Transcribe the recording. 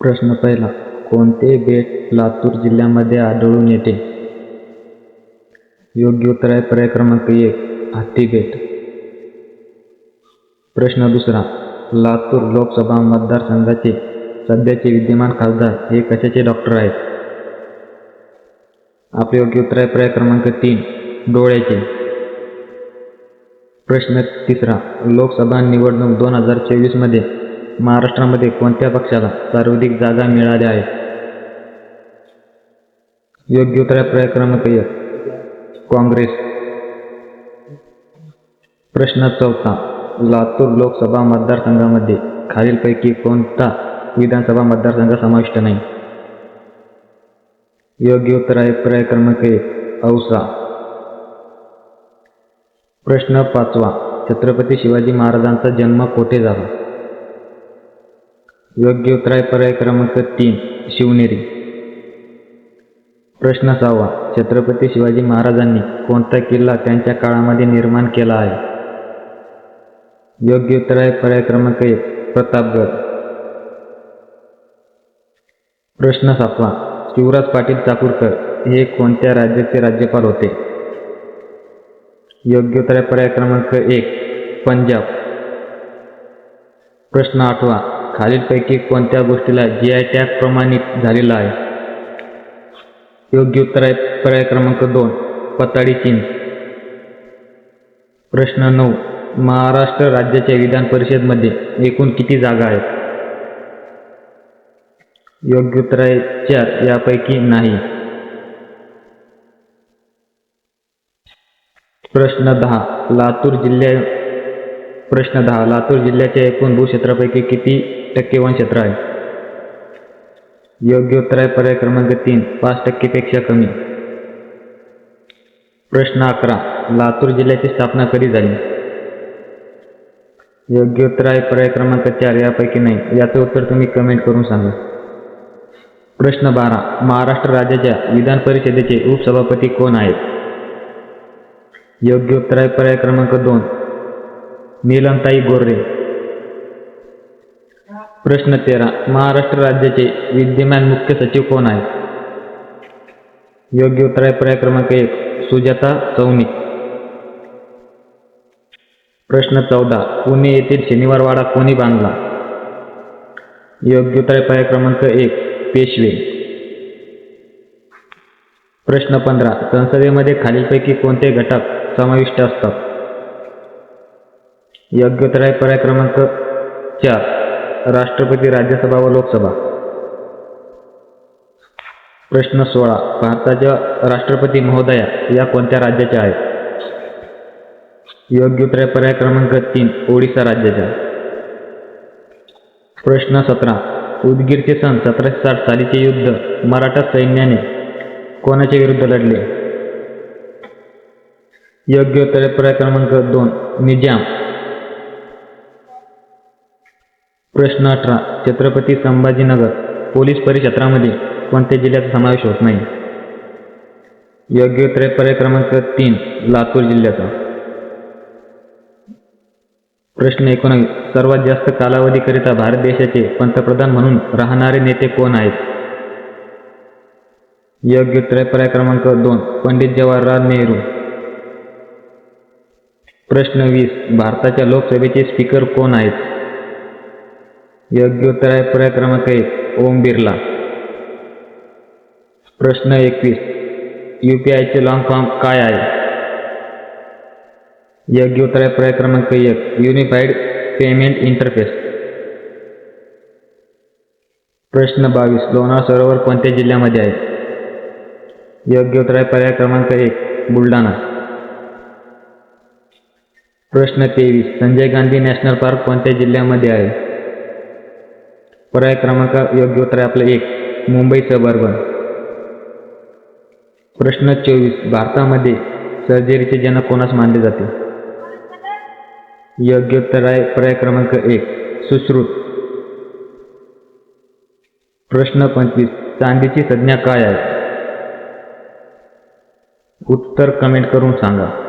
प्रश्न पहिला कोणते बेट लातूर जिल्ह्यामध्ये आढळून येते? योग्य उत्तर आहे पर्याय क्रमांक एक हत्ती बेट. प्रश्न दुसरा लातूर लोकसभा मतदारसंघाचे सध्याचे विद्यमान खासदार हे कशाचे डॉक्टर आहेत? आपले योग्य उत्तर आहे पर्याय क्रमांक तीन डोळ्याचे. प्रश्न तिसरा लोकसभा निवडणूक दोन हजार चोवीसमध्ये महाराष्ट्रामध्ये कोणत्या पक्षाला सर्वाधिक जागा मिळाल्या आहेत? योग्य उत्तर आहे पर्याय क्रमांक एक. काँग्रेस. प्रश्न चौथा. लातूर लोकसभा मतदारसंघामध्ये खालीलपैकी कोणता विधानसभा मतदारसंघ समाविष्ट नाही? योग्य उत्तर आहे पर्याय क्रमांक एक. औसा. प्रश्न पाचवा. छत्रपती शिवाजी महाराजांचा जन्म कोठे झाला? योग्य उत्तर आहे पर्याय क्रमांक तीन शिवनेरी. प्रश्न सहावा छत्रपती शिवाजी महाराजांनी कोणता किल्ला त्यांच्या काळामध्ये निर्माण केला आहे? योग्य उत्तर आहे पर्याय क्रमांक एक प्रतापगड. प्रश्न सातवा शिवराज पाटील चाकूरकर हे कोणत्या राज्याचे राज्यपाल होते? योग्य उत्तर पर्याय क्रमांक एक पंजाब. प्रश्न आठवा खालीलपैकी कोणत्या गोष्टीला जी आय टॅग प्रमाणित झालेला आहे? योग्य उत्तर आहे पर्याय क्रमांक दोन पताडी चिंच प्रश्न नऊ महाराष्ट्र राज्याच्या विधान परिषदमध्ये एकूण किती जागा आहेत? योग्य उत्तर आहे चार यापैकी नाही. प्रश्न दहा लातूर जिल्ह्या प्रश्न दहा लातूर जिल्ह्याच्या एकूण भूक्षेत्रापैकी किती टक्के वनक्षेत्र आहे योग्य उत्तर आहे पर्याय क्रमांक तीन पाच टक्केपेक्षा कमी. प्रश्न अकरा लातूर जिल्ह्याची स्थापना कधी झाली? योग्य उत्तर आहे पर्याय क्रमांक चार यापैकी नाही. याचं उत्तर तुम्ही कमेंट करून सांगा. प्रश्न बारा महाराष्ट्र राज्याच्या विधान परिषदेचे उपसभापती कोण आहेत? योग्य उत्तर आहे पर्याय क्रमांक दोन नीलमताई गोर्रे प्रश्न तेरा. महाराष्ट्र राज्याचे विद्यमान मुख्य सचिव कोण आहेत? योग्य उत्तर आहे पर्याय क्रमांक एक. सुजाता चौनी. प्रश्न चौदा. पुणे येथील शनिवारवाडा कोणी बांधला? योग्य उत्तर आहे पर्याय क्रमांक एक. पेशवे. प्रश्न पंधरा. संसदेमध्ये खालीलपैकी कोणते घटक समाविष्ट असतात? योग्य उत्तर आहे पर्याय क्रमांक चार. राष्ट्रपती राज्यसभा व लोकसभा. प्रश्न सोळा. भारताच्या राष्ट्रपती महोदया या कोणत्या राज्याच्या आहेत? योग्य उत्तर पर्याय क्रमांक तीन ओडिसा राज्याच्या. प्रश्न सतरा. उदगीरचे सन सतराशे साठ सालीचे युद्ध मराठा सैन्याने कोणाच्या विरुद्ध लढले? योग्य उत्तर पर्याय क्रमांक दोन निजाम. प्रश्न अठरा छत्रपती संभाजीनगर पोलीस परिक्षेत्रामध्ये कोणत्या जिल्ह्याचा समावेश होत नाही? योग्य उत्तर पर्याय क्रमांक तीन लातूर जिल्ह्याचा. प्रश्न एकोणावीस. सर्वात जास्त कालावधीकरिता भारत देशाचे पंतप्रधान म्हणून राहणारे नेते कोण आहेत? योग्य उत्तर पर्याय क्रमांक दोन पंडित जवाहरलाल नेहरू. प्रश्न वीस. भारताच्या लोकसभेचे स्पीकर कोण आहेत? योग्य उत्तर पर्याय क्रमांक एक ओम बिर्ला. प्रश्न एकवीस. यू पी आयचे फॉर्म काय आहे? योग्य उत्तर पर्याय क्रमांक एक. युनिफाईड पेमेंट इंटरफेस प्रश्न बावीस. लोणार सरोवर कोणत्या जिल्ह्यामध्ये आहे? योग्य उत्तर पर्याय क्रमांक एक. बुलढाणा. प्रश्न तेवीस. संजय गांधी नॅशनल पार्क कोणत्या जिल्ह्यामध्ये आहे? पर्याय क्रमांक योग्य उत्तर आहे आपलं एक. मुंबई सबर्बन प्रश्न चोवीस. भारतामध्ये सर्जरीचे जनक कोणास मानले जाते? योग्य उत्तर आहे पर्याय क्रमांक एक. सुश्रुत. प्रश्न पंचवीस. चांदीची संज्ञा काय आहे? उत्तर कमेंट करून सांगा.